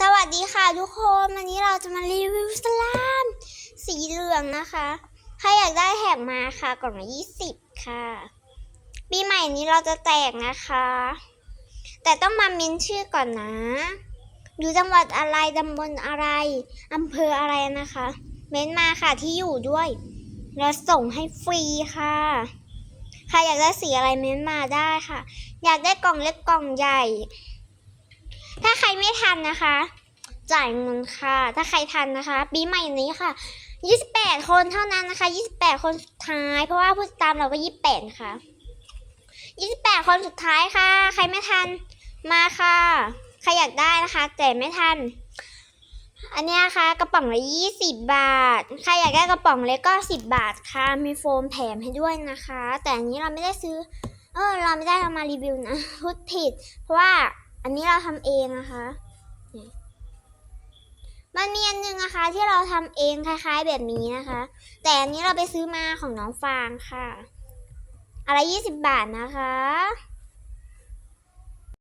สวัสดีค่ะทุกคนวันนี้เราจะมารีวิวสลามสีเหลืองนะคะใครอยากได้แท็กมาค่ะกล่องละยี่สิบค่ะปีใหม่นี้เราจะแตกนะคะ แต่ต้องมาเม้นชื่อก่อนนะ อยู่จังหวัดอะไรตำบลอะไรอำเภออะไรนะคะ เม้นมาค่ะที่อยู่ด้วยเราส่งให้ฟรีค่ะใครอยากได้สีอะไรเม้นมาได้ค่ะ อยากได้กล่องเล็กกล่องใหญ่ ทันนะคะ จ่ายเงินค่ะ ถ้าใครทันนะคะ ปีใหม่นี้ค่ะ 28 คนเท่านั้นนะคะ 28 คนสุดท้าย เพราะว่าผู้ติดตามเราก็ 28ค่ะ28 คนสุดท้ายค่ะ ใครไม่ทันมาค่ะ ใครอยากได้นะคะแต่ไม่ทัน อันนี้ค่ะกระป๋องละ20 บาท ใครอยากได้กระป๋องเล็กก็ 10 บาทค่ะ มีโฟมแถมให้ด้วยนะคะ แต่อันนี้เราไม่ได้ซื้อ เออเราไม่ได้เอามารีวิวนะพูดผิด เพราะว่า อันนี้เราทำเองนะคะ มันมีอันหนึงนะคะ ที่เราทำเองคล้าย ๆ แบบนี้นะคะ แต่อันนี้เราไปซื้อมาของน้องฟางค่ะอะไรยี่สิบบาทนะคะ